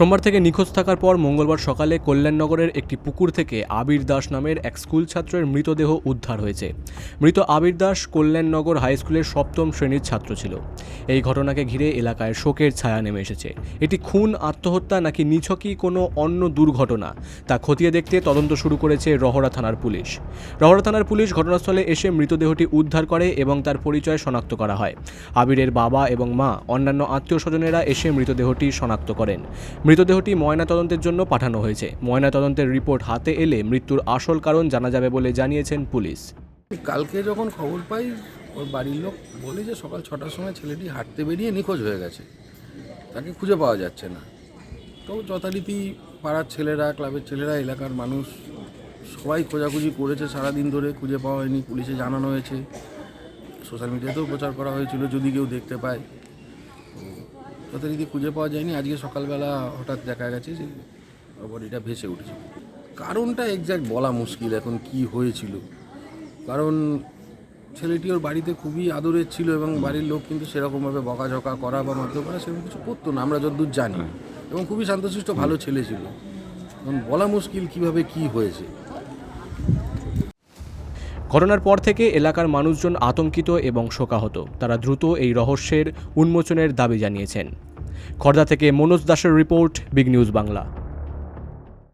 সোমবার থেকে নিখোঁজ থাকার পর মঙ্গলবার সকালে কল্যাণনগরের একটি পুকুর থেকে আবির দাস নামের এক স্কুল ছাত্রের মৃতদেহ উদ্ধার হয়েছে। মৃত আবির দাস কল্যাণনগর হাই স্কুলের সপ্তম শ্রেণির ছাত্র ছিল। এই ঘটনাকে ঘিরে এলাকায় শোকের ছায়া নেমে এসেছে। এটি খুন, আত্মহত্যা নাকি নিছকই কোনো অন্য দুর্ঘটনা, তা খতিয়ে দেখতে তদন্ত শুরু করেছে রহরা থানার পুলিশ। রহরা থানার পুলিশ ঘটনাস্থলে এসে মৃতদেহটি উদ্ধার করে এবং তার পরিচয় শনাক্ত করা হয়। আবিরের বাবা এবং মা, অন্যান্য আত্মীয় স্বজনেরা এসে মৃতদেহটি শনাক্ত করেন। মৃতদেহটি ময়নাতদন্তের জন্য পাঠানো হয়েছে। ময়নাতদন্তের রিপোর্ট হাতে এলে মৃত্যুর আসল কারণ জানা যাবে বলে জানিয়েছেন পুলিশ। কালকে যখন খবর পাই, ওর বাড়ির লোক বলে যে সকাল ছটার সময় ছেলেটি হাঁটতে বেরিয়ে নিখোঁজ হয়ে গেছে। তাকে খুঁজে পাওয়া যাচ্ছে না। তো যথারীতি পাড়ার ছেলেরা, ক্লাবের ছেলেরা, এলাকার মানুষ সবাই খোঁজাখুঁজি করেছে সারাদিন ধরে, খুঁজে পাওয়া হয়নি। পুলিশে জানানো হয়েছে। সোশ্যাল মিডিয়াতেও প্রচার করা হয়েছিল, যদি কেউ দেখতে পায়। যথারীতি খুঁজে পাওয়া যায়নি আজকে সকালবেলা হঠাৎ দেখা গেছে যে বডিটা ভেসে উঠেছে। কারণটা এক্স্যাক্ট বলা মুশকিল এখন কি হয়েছিল। কারণ ছেলেটি ওর বাড়িতে খুবই আদরের ছিল এবং বাড়ির লোক কিন্তু সেরকমভাবে বকাঝকা করা বা মারধর করা সেরকম কিছু করতো না আমরা যতদূর জানি। এবং খুবই শান্তশিষ্ট ভালো ছেলে ছিল। এখন বলা মুশকিল কীভাবে কি হয়েছে। ঘটনার পর থেকে এলাকার মানুষজন আতঙ্কিত এবং শোকাহত। তারা দ্রুত এই রহস্যের উন্মোচনের দাবি জানিয়েছেন। খর্দা থেকে মনোজ দাসের রিপোর্ট, বিগ নিউজ বাংলা।